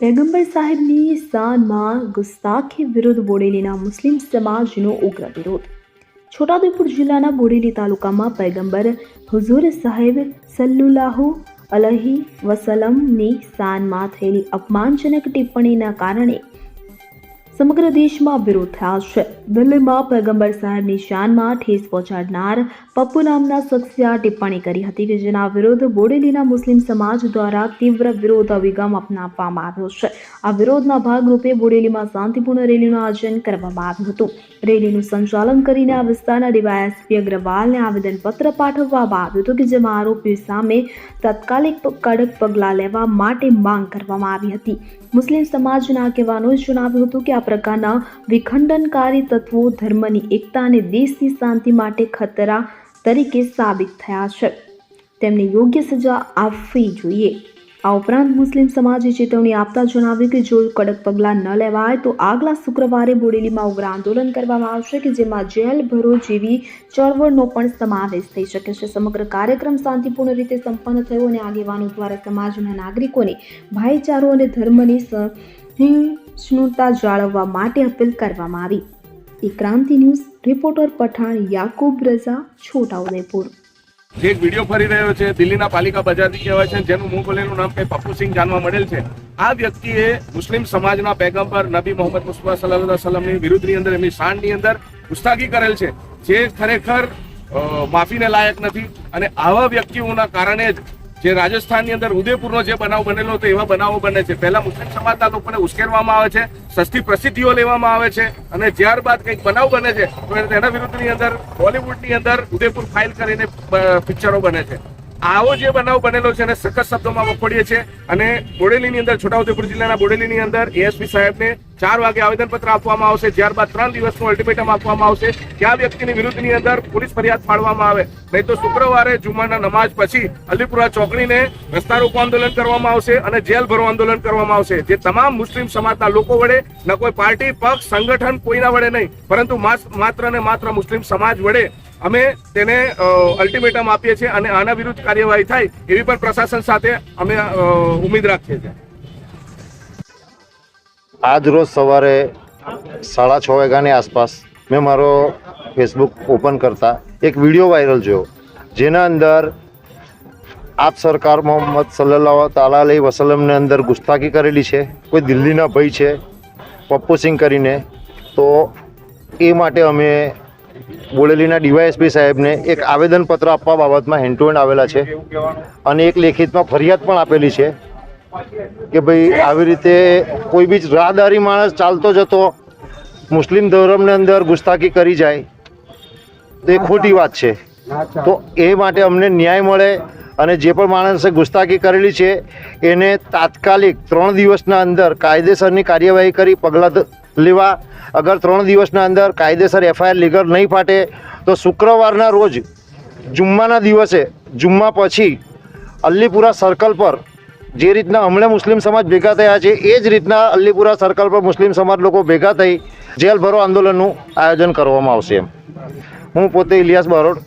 પૈગંબર સાહેબની શાનમાં ગુસ્તાખી વિરુદ્ધ બોડેલીના મુસ્લિમ સમાજનો ઉગ્ર વિરોધ છોટાઉદેપુર જિલ્લાના બોડેલી તાલુકામાં પૈગંબર હુઝુર સાહેબ સલ્લુલ્લાહુ અલહી વસલમની શાનમાં થયેલી અપમાનજનક ટિપ્પણીના કારણે સમગ્ર દેશમાં વિરોધ થયા છે. દિલ્હીમાં પૈગંબર સાહેબની શાનમાં ઠેસ પહોંચાડનાર પપ્પુ નામના શખ્સે આ ટિપ્પણી કરી હતી કે જેના વિરુદ્ધ બોડેલીના મુસ્લિમ સમાજ દ્વારા તીવ્ર વિરોધ અભિગમ અપનાવવામાં આવ્યો છે. આ વિરોધના ભાગરૂપે બોડેલીમાં શાંતિપૂર્ણ રેલીનું આયોજન કરવામાં આવ્યું હતું. રેલીનું સંચાલન કરીને આ વિસ્તારના ડીવાયએસપી અગ્રવાલને આવેદનપત્ર પાઠવવામાં આવ્યું હતું કે જેમાં આરોપીઓ સામે તાત્કાલિક કડક પગલાં લેવા માટે માંગ કરવામાં આવી હતી. મુસ્લિમ સમાજના આગેવાનોએ જણાવ્યું હતું કે આ પ્રકારના વિખંડનકારી તત્વો ધર્મની એકતા અને દેશની શાંતિ માટે ખતરા તરીકે સાબિત થયા છે. તેમને યોગ્ય સજા આપવી જોઈએ. આ ઉપરાંત મુસ્લિમ સમાજે ચેતવણી આપતા જણાવ્યું કે જો કડક પગલાં ન લેવાય તો આગલા શુક્રવારે બોડેલીમાં ઉગ્ર આંદોલન કરવામાં આવશે કે જેમાં જેલ ભરો જેવી ચળવળનો પણ સમાવેશ થઈ શકે છે. સમગ્ર કાર્યક્રમ શાંતિપૂર્ણ રીતે સંપન્ન થયો અને આગેવાનો દ્વારા સમાજના નાગરિકોને ભાઈચારો અને ધર્મની સહિષ્ણુતા જાળવવા માટે અપીલ કરવામાં આવી. એ ક્રાંતિ ન્યૂઝ, રિપોર્ટર પઠાણ, યાકુબ રઝા છોટાઉદેપુર જે વીડિયો ફરી રહ્યો છે, દિલ્હીના પાલિકા બજારથી કહેવાય છે જેનું મુંહ ખોલેલું નામ કંઈ પપ્પુ સિંહ જાણવા મળેલ છે. આ વ્યક્તિએ મુસ્લિમ સમાજના પેગમ્બર નબી મોહમ્મદ મુસ્તફા સલ્લાહ સલમની વિરુદ્ધની અંદર, એમની શાનની અંદર ગુસ્તાગી કરેલ છે. જે ખરેખર માફીને લાયક નથી. અને આવા વ્યક્તિઓના કારણે જ જે રાજસ્થાનની અંદર ઉદયપુરનો જે બનાવ બનેલો હતો, એવા બનાવો બને છે. પહેલા મુસ્લિમ સમાજના લોકોને ઉશ્કેરવામાં આવે છે, સસ્તી પ્રસિદ્ધિઓ લેવામાં આવે છે અને ત્યારબાદ કંઈક બનાવ બને છે, તો તેના વિરુદ્ધની અંદર, બોલિવૂડની અંદર ઉદયપુર ફાઇલ કરીને પિક્ચરો બને છે. આવો જે બનાવ બનેલો છે અને સખત શબ્દોમાં વખોડીએ છે અને બોડેલીની અંદર છોટાઉદેપુર જિલ્લાના બોડેલીની અંદર એએસપી સાહેબને ચાર વાગે આવેદનપત્ર આપવામાં આવશે. ત્યારબાદ ત્રણ દિવસનું અલ્ટિમેટમ આપવામાં આવશે કે વ્યક્તિની વિરુદ્ધની અંદર પોલીસ ફરિયાદ પાડવામાં આવે. નહીં તો શુક્રવારે જુમાના નમાજ પછી અલીપુરા ચોકડીને રસ્તા રોકો આંદોલન કરવામાં આવશે અને જેલ ભરો આંદોલન કરવામાં આવશે. જે તમામ મુસ્લિમ સમાજના લોકો વડે ન કોઈ પાર્ટી, પક્ષ, સંગઠન કોઈના વડે નહીં, પરંતુ માત્ર ને માત્ર મુસ્લિમ સમાજ વડે અમે તેને અલ્ટિમેટમ આપીએ છીએ અને આના વિરુદ્ધ કાર્યવાહી થાય એવી પણ પ્રશાસન સાથે અમે ઉમેદ રાખીએ છીએ. આજ રોજ સવારે સાડા છ વાગ્યાની આસપાસ મેં મારો ફેસબુક ઓપન કરતા એક વીડિયો વાયરલ જોયો. જેના અંદર આપ સરકાર મોહમ્મદ સલ્લાહ તાલા અલી વસલમને અંદર ગુસ્તાખી કરેલી છે, કોઈ દિલ્હીના ભાઈ છે, પપ્પુ સિંહ કરીને, તો એ માટે અમે બોડેલીના ડીવાયએસપી સાહેબને એક આવેદનપત્ર આપવા બાબતમાં હેન્ડ ટુ હેન્ડ આવેલા છે. અને એક લેખિતમાં ફરિયાદ પણ આપેલી છે કે ભાઈ આવી રીતે કોઈ બી રાહદારી માણસ ચાલતો જતો, મુસ્લિમ ધર્મની અંદર ગુસ્તાખી કરી જાય, તો એ ખોટી વાત છે. તો એ માટે અમને ન્યાય મળે અને જે પણ માણસે ગુસ્તાખી કરેલી છે, એને તાત્કાલિક ત્રણ દિવસના અંદર કાયદેસરની કાર્યવાહી કરી, પગલાં લેવા અગર ત્રણ દિવસના અંદર કાયદેસર એફઆઈઆર લીગલ નહીં ફાટે, તો શુક્રવારના રોજ જુમ્માના દિવસે, જુમ્મા પછી અલ્લીપુરા સર્કલ પર જે રીતના હમણાં મુસ્લિમ સમાજ ભેગા થયા છે, એ જ રીતના અલ્લીપુરા સર્કલ પર મુસ્લિમ સમાજ લોકો ભેગા થઈ જેલ ભરો આંદોલનનું આયોજન કરવામાં આવશે એમ. હું પોતે ઇલિયાસ બારોડ.